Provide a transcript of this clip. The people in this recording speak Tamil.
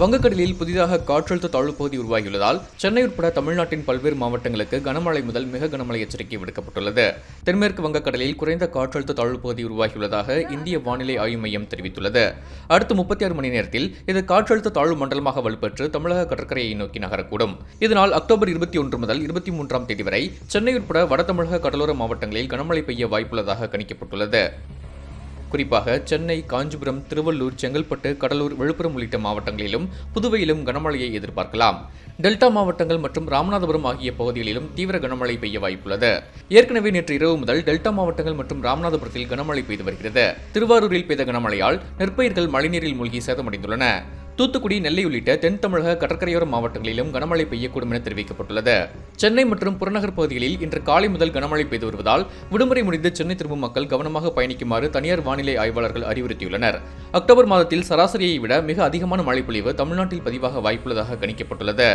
வங்கக்கடலில் புதிதாக காற்றழுத்த தாழ்வு பகுதி உருவாகியுள்ளதால் சென்னை உட்பட தமிழ்நாட்டின் பல்வேறு மாவட்டங்களுக்கு கனமழை முதல் மிக கனமழை எச்சரிக்கை விடுக்கப்பட்டுள்ளது. தென்மேற்கு வங்கக்கடலில் குறைந்த காற்றழுத்த தாழ்வு பகுதி உருவாகியுள்ளதாக இந்திய வானிலை ஆய்வு மையம் தெரிவித்துள்ளது. அடுத்த முப்பத்தி ஆறு மணி நேரத்தில் இது காற்றழுத்த தாழ்வு மண்டலமாக வலுப்பெற்று தமிழக கடற்கரையை நோக்கி நகரக்கூடும். இதனால் அக்டோபர் இருபத்தி ஒன்று முதல் இருபத்தி மூன்றாம் தேதி வரை சென்னை உட்பட வட தமிழக கடலோர மாவட்டங்களில் கனமழை பெய்ய வாய்ப்புள்ளதாக கணிக்கப்பட்டுள்ளது. குறிப்பாக சென்னை காஞ்சிபுரம் திருவள்ளூர் செங்கல்பட்டு கடலூர் விழுப்புரம் உள்ளிட்ட மாவட்டங்களிலும் புதுவையிலும் கனமழையை எதிர்பார்க்கலாம். டெல்டா மாவட்டங்கள் மற்றும் ராமநாதபுரம் ஆகிய பகுதிகளிலும் தீவிர கனமழை பெய்ய வாய்ப்புள்ளது. ஏற்கனவே நேற்று இரவு முதல் டெல்டா மாவட்டங்கள் மற்றும் ராமநாதபுரத்தில் கனமழை பெய்து வருகிறது. திருவாரூரில் பெய்த கனமழையால் நெற்பயிர்கள் மழைநீரில் மூழ்கி சேதமடைந்துள்ளன. தூத்துக்குடி நெல்லை உள்ளிட்ட தென் தமிழக கடற்கரையோர மாவட்டங்களிலும் கனமழை பெய்யக்கூடும் என தெரிவிக்கப்பட்டுள்ளது. சென்னை மற்றும் புறநகர் பகுதிகளில் இன்று காலை முதல் கனமழை பெய்து வருவதால் விடுமுறை முடிந்து சென்னை திரும்பும் மக்கள் கவனமாக பயணிக்குமாறு தனியார் வானிலை ஆய்வாளர்கள் அறிவுறுத்தியுள்ளனர். அக்டோபர் மாதத்தில் சராசரியை விட மிக அதிகமான மழைப்பொழிவு தமிழ்நாட்டில் பதிவாக வாய்ப்புள்ளதாக கணிக்கப்பட்டுள்ளது.